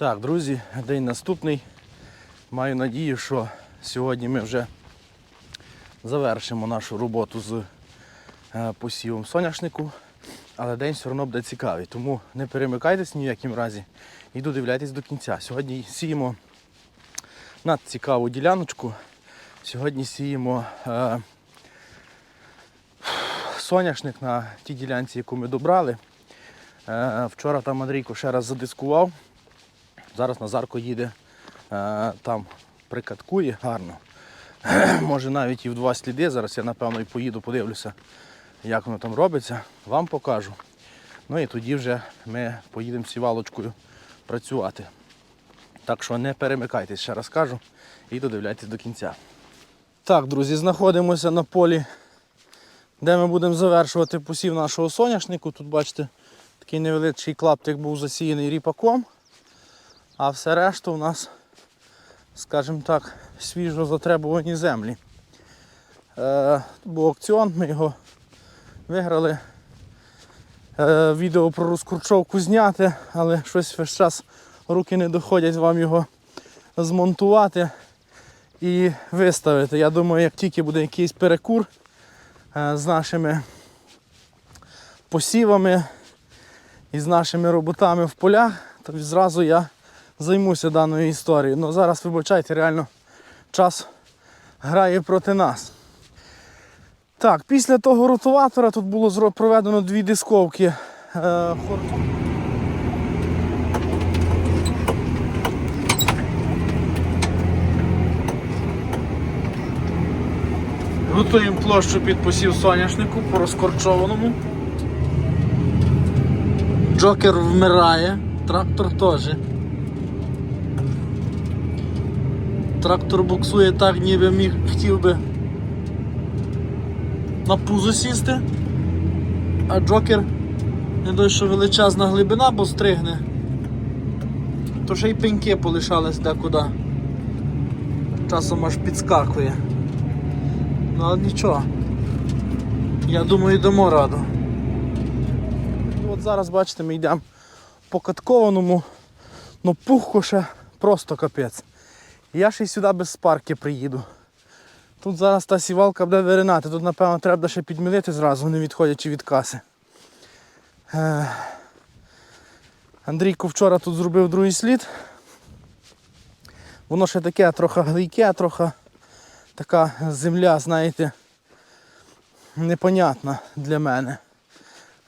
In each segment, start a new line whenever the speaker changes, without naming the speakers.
Так, друзі, день наступний. Маю надію, що сьогодні ми вже завершимо нашу роботу з е, посівом соняшнику, але день все одно буде цікавий. Тому не перемикайтесь ні в якому разі і додивляйтесь до кінця. Сьогодні сіємо надцікаву діляночку. Сьогодні сіємо е, соняшник на тій ділянці, яку ми добрали. Е, вчора там Андрійко ще раз задискував. Зараз Назарко їде е, там прикаткує гарно. Може навіть і в два сліди. Зараз я напевно і поїду, подивлюся, як воно там робиться. Вам покажу. Ну і тоді вже ми поїдемо сівалочкою працювати. Так що не перемикайтесь, ще раз кажу, і додивляйтесь до кінця. Так, друзі, знаходимося на полі, де ми будемо завершувати посів нашого соняшнику. Тут бачите, такий невеличкий клаптик був засіяний ріпаком. А все решту у нас, скажімо так, свіжо затребувані землі. Е, був аукціон, ми його виграли. Е, відео про розкручовку зняти, але щось весь час руки не доходять вам його змонтувати і виставити. Я думаю, як тільки буде якийсь перекур е, з нашими посівами і з нашими роботами в полях, то зразу я займуся даною історією. Ну зараз, вибачайте, реально час грає проти нас. Так, після того ротуватора тут було проведено дві дисковки. Е, Готуємо площу під посів соняшнику по розкорчованому. Джокер вмирає, трактор теж. Трактор буксує так, ніби міг хотів би на пузо сісти, а джокер не доść, що величезна глибина, бо стригне, то ще й пеньки полишались декуди. Часом аж підскакує. Ну але нічого. Я думаю, дамо раду. От зараз бачите, ми йдемо по каткованому, ну пухко ще просто капець. Я ще й сюди без спарки приїду. Тут зараз та сівалка буде виринати, тут напевно треба ще підмілити зразу, не відходячи від каси. Е, Андрійко вчора тут зробив другий слід. Воно ще таке трохи глийке, трохи така земля, знаєте, непонятна для мене.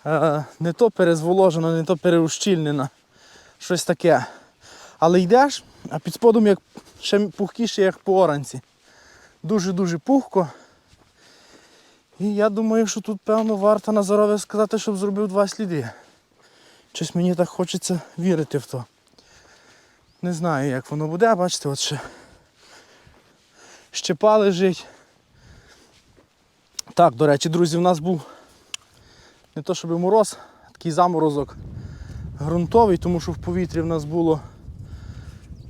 Е, Не то перезволожена, не то переущільнена. Щось таке. Але йдеш, а під сподом як ще пухкіше, як по оранці. Дуже-дуже пухко. І я думаю, що тут, певно, варто Назарові сказати, щоб зробив два сліди. Щось мені так хочеться вірити в то. Не знаю, як воно буде, бачите, от ще щепа лежить. Так, до речі, друзі, в нас був не то щоб мороз, такий заморозок ґрунтовий, тому що в повітрі в нас було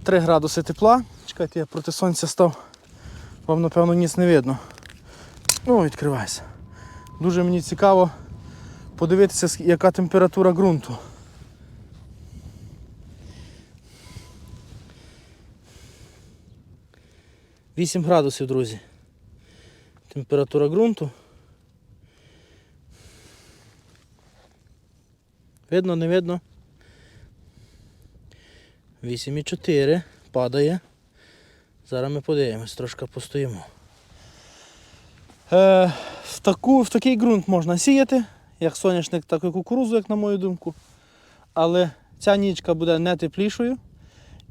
3 градуси тепла. Чекайте, я проти сонця став. Вам напевно ніц не видно. Ну, відкривайся. Дуже мені цікаво подивитися, яка температура ґрунту. Вісім градусів, друзі. Температура ґрунту. Видно, не видно? 8,4 падає. Зараз ми подивимось, трошки постоїмо. Е, в, таку, в такий ґрунт можна сіяти, як соняшник, так і кукурузу, як на мою думку. Але ця нічка буде не теплішою.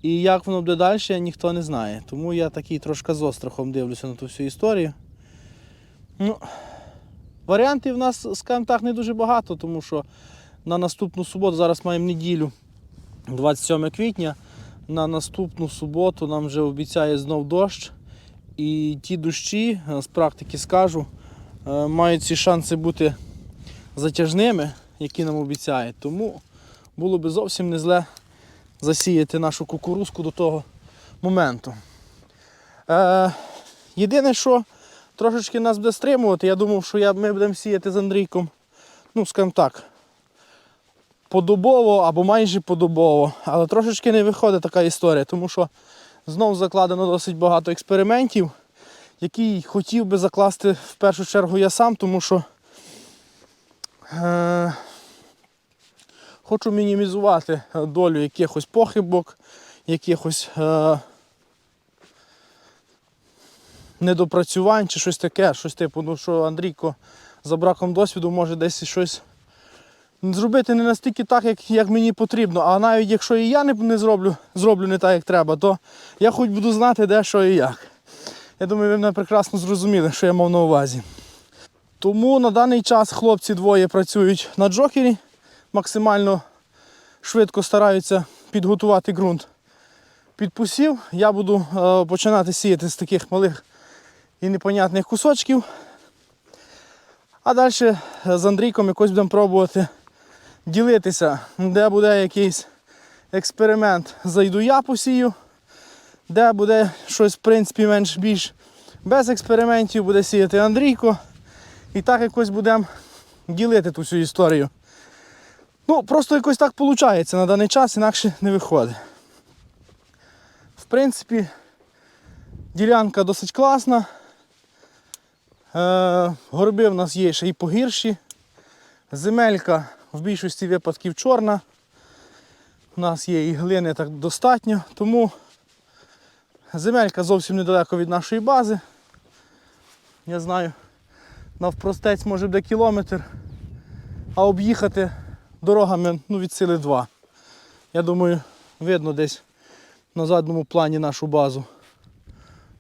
І як воно буде далі, ніхто не знає. Тому я такий трошки з острахом дивлюся на ту всю історію. Ну, варіантів в нас, скажімо так, не дуже багато, тому що на наступну суботу, зараз маємо неділю, 27 квітня. На наступну суботу нам вже обіцяє знов дощ. І ті дощі, е, з практики скажу, е, мають ці шанси бути затяжними, які нам обіцяють. Тому було би зовсім не зле засіяти нашу кукурузку до того моменту. Е, єдине, що трошечки нас буде стримувати, я думав, що я, ми будемо сіяти з Андрійком, ну, скажімо так, подобово або майже подобово. Але трошечки не виходить така історія, тому що знов закладено досить багато експериментів, які хотів би закласти в першу чергу я сам, тому що е, хочу мінімізувати долю якихось похибок, якихось е, недопрацювань чи щось таке, щось типу, ну що Андрійко за браком досвіду може десь щось зробити не настільки так, як, як мені потрібно. А навіть якщо і я не, не зроблю, зроблю не так, як треба, то я хоч буду знати, де що і як. Я думаю, ви мене прекрасно зрозуміли, що я мав на увазі. Тому на даний час хлопці двоє працюють на джокері, максимально швидко стараються підготувати ґрунт під посів. Я буду е, починати сіяти з таких малих і непонятних кусочків. А далі з Андрійком якось будемо пробувати ділитися, де буде якийсь експеримент, зайду я посію, де буде щось, в принципі, менш більш без експериментів, буде сіяти Андрійко. І так якось будемо ділити ту всю історію. Ну, просто якось так виходить на даний час, інакше не виходить. В принципі, ділянка досить класна. Е, горби в нас є ще і погірші. Земелька в більшості випадків чорна. У нас є і глини так достатньо, тому земелька зовсім недалеко від нашої бази. Я знаю, навпростець може буде кілометр, а об'їхати дорогами ну, від сили два. Я думаю, видно десь на задньому плані нашу базу.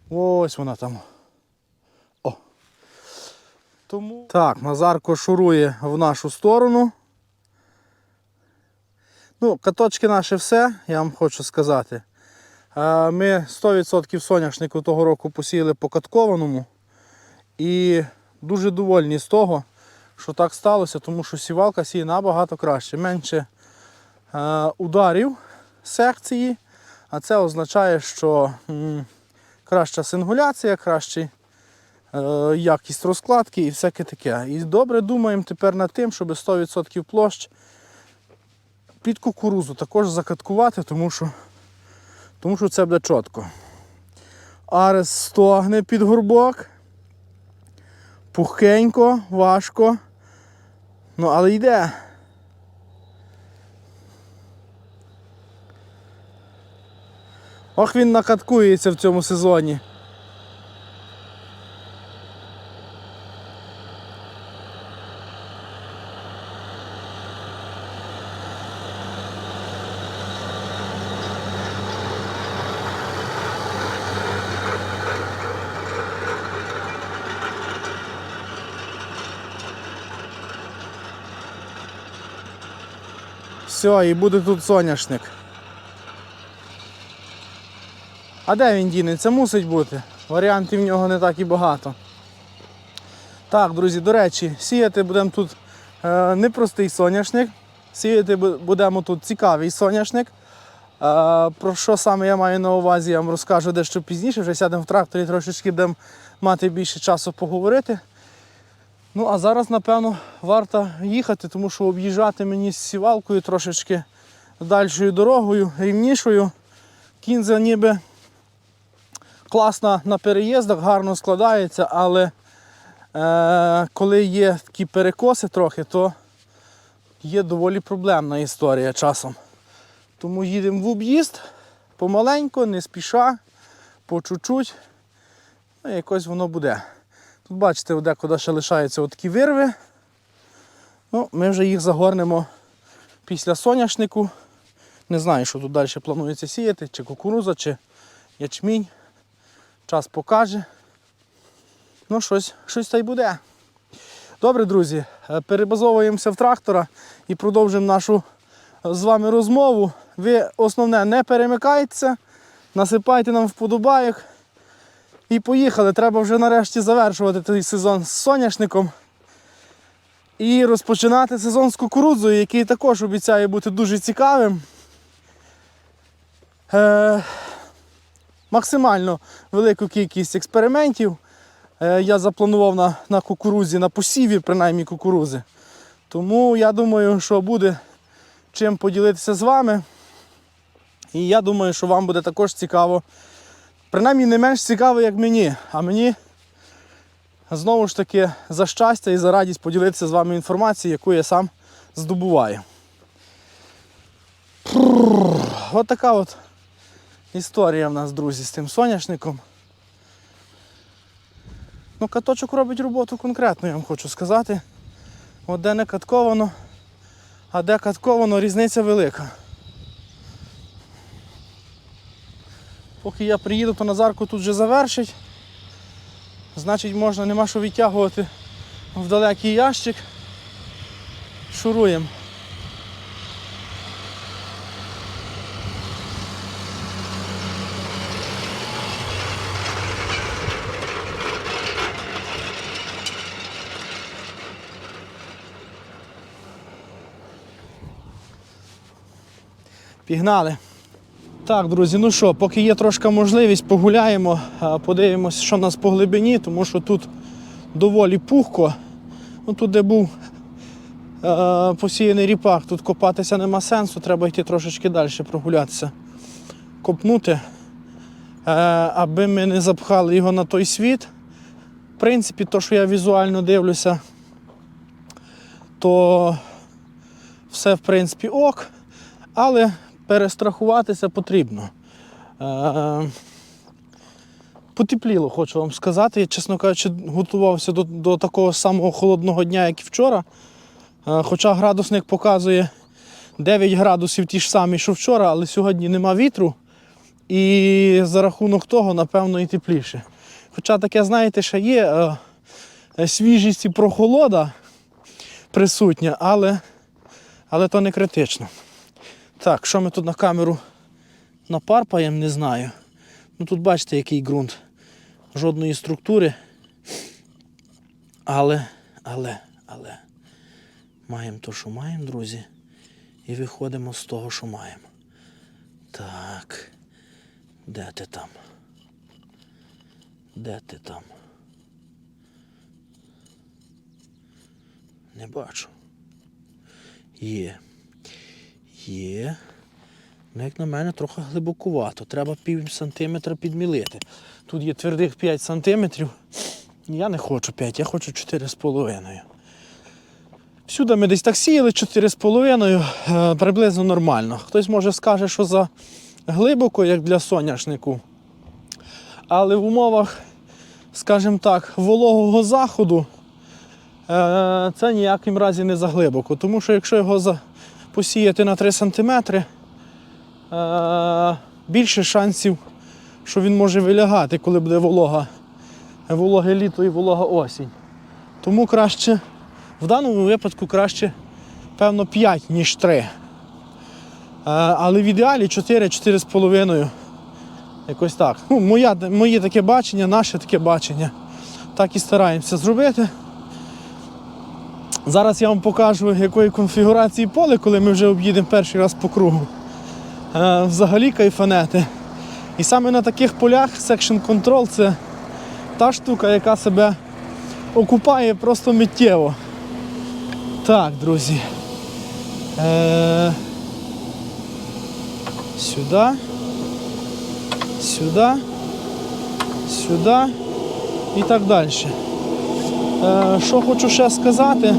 Ось вона там. О. Тому... Так, Назарко шурує в нашу сторону. Ну, каточки наші все, я вам хочу сказати. Ми 100% соняшнику того року посіяли по каткованому. І дуже довольні з того, що так сталося, тому що сівалка сіє набагато краще. Менше ударів секції, а це означає, що краща сингуляція, краща е, якість розкладки і всяке таке. І добре думаємо тепер над тим, щоб 100% площ під кукурузу також закаткувати, тому що, тому що це буде чітко. Арес стогне під горбок. Пухенько, важко. Ну, але йде. Ох, він накаткується в цьому сезоні. Все, і буде тут соняшник. А де він дінеться? Мусить бути. Варіантів в нього не так і багато. Так, друзі, до речі, сіяти будемо тут е, непростий соняшник. Сіяти будемо тут цікавий соняшник. Е, про що саме я маю на увазі, я вам розкажу дещо пізніше. Вже сядемо в тракторі, трошечки будемо мати більше часу поговорити. Ну, а зараз, напевно, варто їхати, тому що об'їжджати мені з сівалкою трошечки дальшою дорогою, рівнішою. Кінза ніби класно на переїздах, гарно складається, але е, коли є такі перекоси трохи, то є доволі проблемна історія часом. Тому їдемо в об'їзд помаленько, не спіша, по чуть-чуть. Ну, якось воно буде. Бачите, декуди ще лишаються такі вирви. Ну, ми вже їх загорнемо після соняшнику. Не знаю, що тут далі планується сіяти, чи кукуруза, чи ячмінь. Час покаже. Ну, щось, щось та й буде. Добре, друзі, е, перебазовуємося в трактора і продовжимо нашу е, з вами розмову. Ви основне не перемикайтеся, насипайте нам вподобайок. І поїхали. Треба вже нарешті завершувати цей сезон з соняшником. І розпочинати сезон з кукурудзою, який також обіцяє бути дуже цікавим. Е, максимально велику кількість експериментів е, я запланував на, на кукурузі, на посіві, принаймні кукурузи. Тому я думаю, що буде чим поділитися з вами. І я думаю, що вам буде також цікаво. Принаймні не менш цікаво, як мені. А мені знову ж таки за щастя і за радість поділитися з вами інформацією, яку я сам здобуваю. От така от історія в нас, друзі, з тим соняшником. Ну, каточок робить роботу конкретно, я вам хочу сказати. От де не катковано, а де катковано, різниця велика. Поки я приїду, то Назарку тут вже завершить. Значить можна, нема що відтягувати в далекий ящик. Шуруємо. Пігнали. Так, друзі, ну що, поки є трошка можливість, погуляємо, подивимося, що в нас по глибині, тому що тут доволі пухко. Ну, тут, де був е, посіяний ріпак, тут копатися нема сенсу, треба йти трошечки далі прогулятися. Копнути, е, аби ми не запхали його на той світ. В принципі, то, що я візуально дивлюся, то все в принципі ок, але перестрахуватися потрібно. Е, Потепліло, хочу вам сказати. Я, чесно кажучи, готувався до, до такого самого холодного дня, як і вчора. Е, Хоча градусник показує 9 градусів ті ж самі, що вчора, але сьогодні нема вітру. І за рахунок того, напевно, і тепліше. Хоча таке, знаєте, ще є е, свіжість і прохолода присутня, але, але то не критично. Так, що ми тут на камеру напарпаємо, не знаю. Ну тут бачите, який ґрунт. Жодної структури. Але, але, але. Маємо то, що маємо, друзі. І виходимо з того, що маємо. Так. Де ти там? Де ти там? Не бачу. Є. Є. Ну, як на мене, трохи глибокувато. Треба пів сантиметра підмілити. Тут є твердих 5 сантиметрів. Я не хочу 5, я хочу 4,5. Всюди ми десь так сіяли 4,5, е, приблизно нормально. Хтось може скаже, що за глибоко, як для соняшнику. Але в умовах, скажімо так, вологого заходу е, це ніяким разі не заглибоко. Тому що якщо його за- посіяти на 3 см, е, більше шансів, що він може вилягати, коли буде волога, вологе літо і волога осінь. Тому краще, в даному випадку краще, певно, 5, ніж 3. Е, але в ідеалі 4-4,5. Якось так. Ну, моя, моє таке бачення, наше таке бачення. Так і стараємося зробити. Зараз я вам покажу, якої конфігурації поле, коли ми вже об'їдемо перший раз по кругу. Е, взагалі кайфанети. І саме на таких полях Section Control це та штука, яка себе окупає просто миттєво. Так, друзі. Е, сюди. Сюди. Сюди. І так далі. Е, Що хочу ще сказати?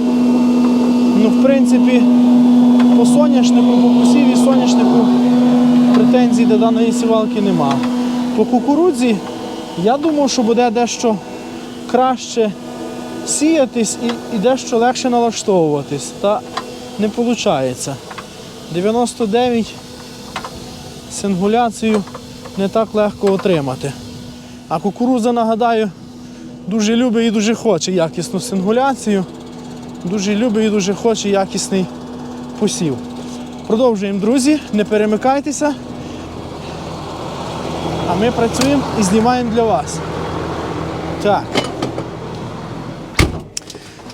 Ну, в принципі, по соняшнику, по посіві соняшнику претензій до даної сівалки нема. По кукурудзі я думав, що буде дещо краще сіятись і, і дещо легше налаштовуватись. Та не виходить. 99 сингуляцію не так легко отримати. А кукурудза, нагадаю, дуже любить і дуже хоче якісну сингуляцію, дуже любить і дуже хоче якісний посів. Продовжуємо, друзі, не перемикайтеся. А ми працюємо і знімаємо для вас. Так.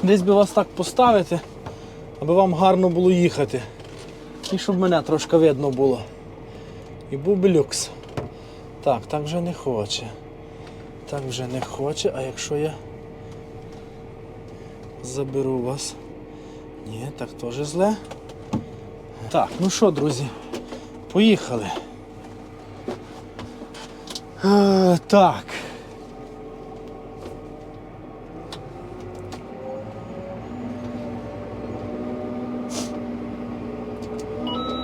Десь би вас так поставити, аби вам гарно було їхати. І щоб мене трошки видно було. І був би люкс. Так, так вже не хоче. Так вже не хоче, а якщо я заберу вас. Ні, так теж зле. Так, ну що, друзі, поїхали. Е, так.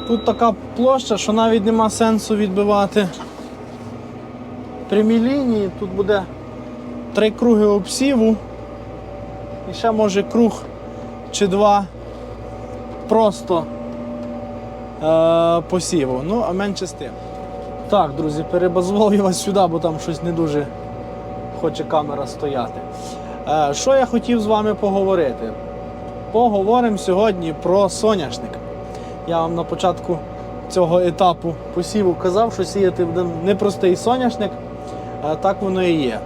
Тут така площа, що навіть нема сенсу відбивати прямі лінії. Тут буде три круги обсіву. І ще може круг чи два просто е, посіву. Ну, а менше з тим. Так, друзі, перебазував я вас сюди, бо там щось не дуже хоче камера стояти. Е, що я хотів з вами поговорити? Поговоримо сьогодні про соняшник. Я вам на початку цього етапу посіву казав, що сіяти буде непростий соняшник. Е, Так воно і є.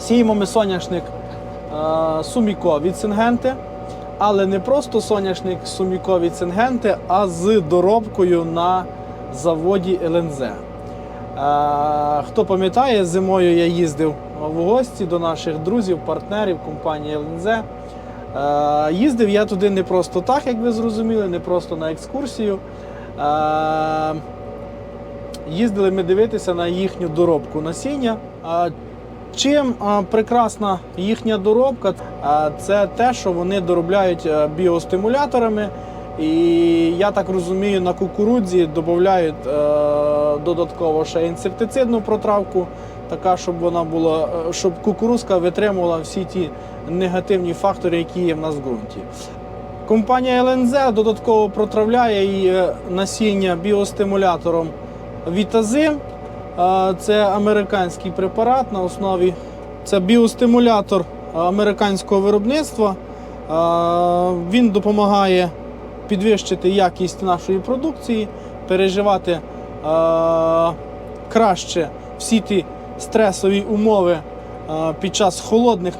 Сіємо ми соняшник е, суміко від Сингенти, але не просто соняшник суміко від Сингенти, а з доробкою на заводі ЛНЗ. Е, Хто пам'ятає, зимою я їздив в гості до наших друзів, партнерів компанії ЛНЗ. Їздив я туди не просто так, як ви зрозуміли, не просто на екскурсію. Їздили ми дивитися на їхню доробку насіння. Чим прекрасна їхня доробка, це те, що вони доробляють е, біостимуляторами. І я так розумію, на кукурудзі додають е, додатково ще інсектицидну протравку, така, щоб вона була, е, щоб кукурузка витримувала всі ті негативні фактори, які є в нас в ґрунті. Компанія ЛНЗ додатково протравляє е, насіння біостимулятором Вітазим. Е, Це американський препарат на основі. Це біостимулятор е, американського виробництва. Е, Він допомагає підвищити якість нашої продукції, переживати краще всі ті стресові умови під час холодних,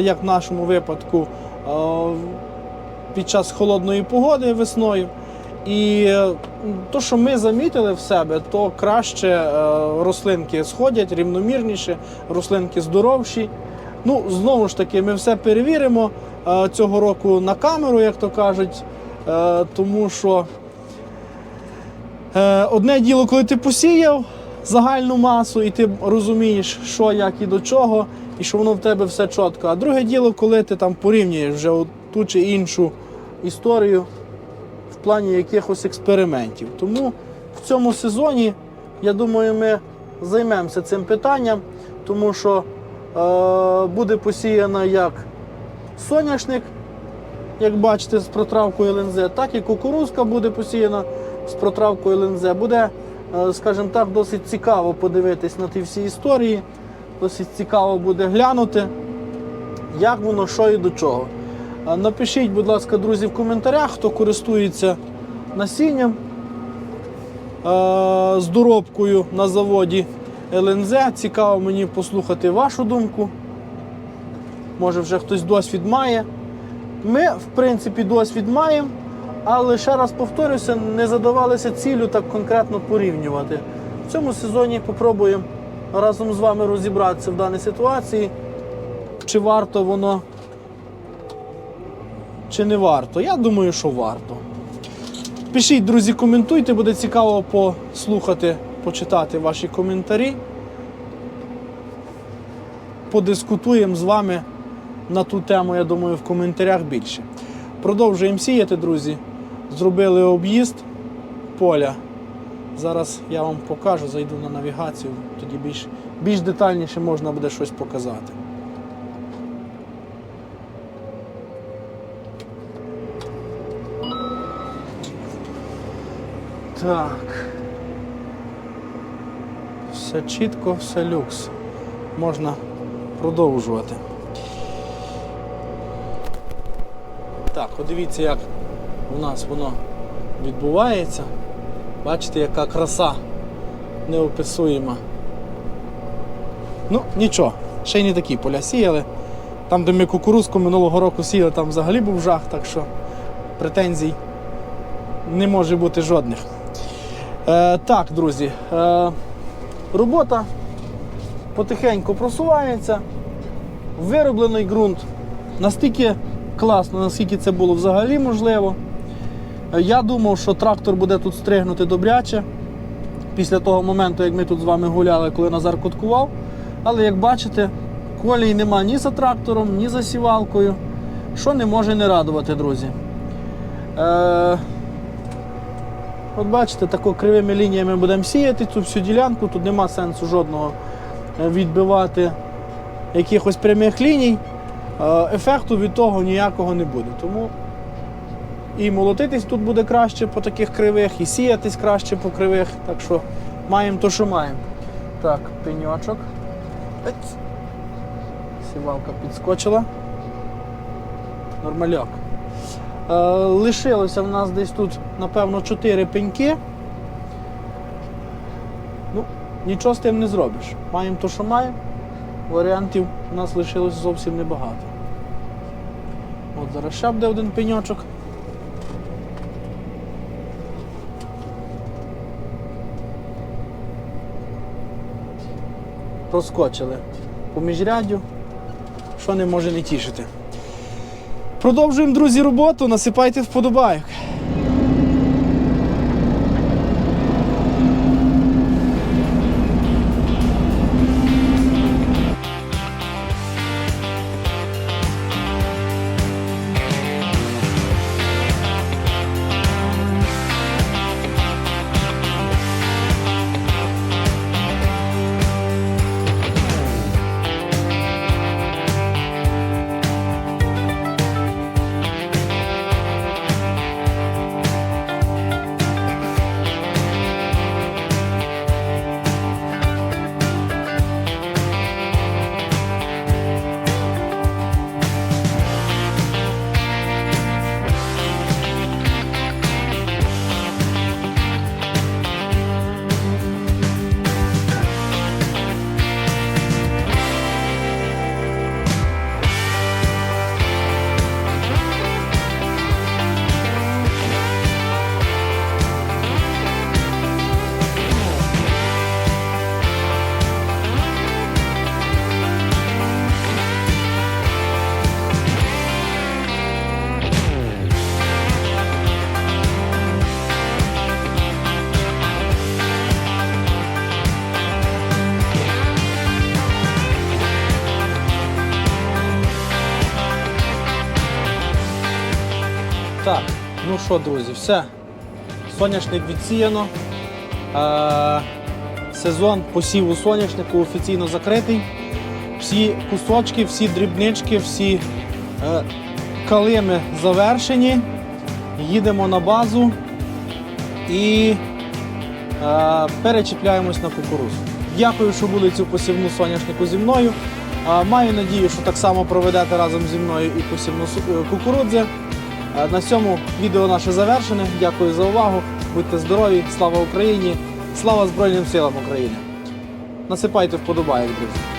як в нашому випадку, під час холодної погоди весною. І то, що ми замітили в себе, то краще е, рослинки сходять рівномірніше, рослинки здоровші. Ну, знову ж таки, ми все перевіримо е, цього року на камеру, як то кажуть, е, тому що одне діло, коли ти посіяв загальну масу, і ти розумієш, що, як і до чого, і що воно в тебе все чітко. А друге діло, коли ти там порівнюєш вже ту чи іншу історію плані якихось експериментів. Тому в цьому сезоні, я думаю, ми займемося цим питанням, тому що е, буде посіяно як соняшник, як бачите, з протравкою ЛНЗ, так і кукурузка буде посіяна з протравкою ЛНЗ. Буде, е, скажімо так, досить цікаво подивитись на ті всі історії, досить цікаво буде глянути, як воно, що і до чого. Напишіть, будь ласка, друзі, в коментарях, хто користується насінням е, з доробкою на заводі ЛНЗ. Цікаво мені послухати вашу думку. Може, вже хтось досвід має. Ми, в принципі, досвід маємо, але ще раз повторюся, не задавалися цілю так конкретно порівнювати. В цьому сезоні попробуємо разом з вами розібратися в даній ситуації, чи варто воно чи не варто? Я думаю, що варто. Пишіть, друзі, коментуйте, буде цікаво послухати, почитати ваші коментарі. Подискутуємо з вами на ту тему, я думаю, в коментарях більше. Продовжуємо сіяти, друзі. Зробили об'їзд поля. Зараз я вам покажу, зайду на навігацію, тоді більш, більш детальніше можна буде щось показати. Так. Все чітко, все люкс. Можна продовжувати. Так, подивіться, як у нас воно відбувається. Бачите, яка краса неописуєма. Ну, нічого, ще й не такі поля сіяли. Там, де ми кукурузку минулого року сіяли, там взагалі був жах, так що претензій не може бути жодних. Е, так, друзі, е, робота потихеньку просувається. Вироблений ґрунт настільки класно, наскільки це було взагалі можливо.
Е, Я думав, що трактор буде тут стригнути добряче після того моменту, як ми тут з вами гуляли, коли Назар куткував. Але як бачите, колії нема ні за трактором, ні за сівалкою, що не може не радувати, друзі. Е, От бачите, тако кривими лініями будемо сіяти цю всю ділянку, тут нема сенсу жодного е, відбивати якихось прямих ліній. Е, Ефекту від того ніякого не буде. Тому і молотитись тут буде краще по таких кривих, і сіятись краще по кривих. Так що маємо то, що маємо. Так, пеньочок. Сівалка підскочила. Нормальок. Е, лишилося в нас десь тут, напевно, 4 пеньки. Ну, нічого з тим не зробиш. Маємо то, що маємо. Варіантів у нас лишилось зовсім небагато. От зараз ще буде один пеньочок. Проскочили по міжряддю, що не може не тішити. Продовжуємо, друзі, роботу. Насипайте вподобайок. Так, ну що, друзі, все. Соняшник відсіяно. Е, сезон посіву соняшнику офіційно закритий. Всі кусочки, всі дрібнички, всі е, калими завершені. Їдемо на базу і е, перечіпляємось на кукурузу. Дякую, що були цю посівну соняшнику зі мною. Е, маю надію, що так само проведете разом зі мною і посівну е, кукурудзи. Е, На цьому відео наше завершене. Дякую за увагу. Будьте здорові, слава Україні! Слава Збройним силам України! Насипайте вподобайок, друзі!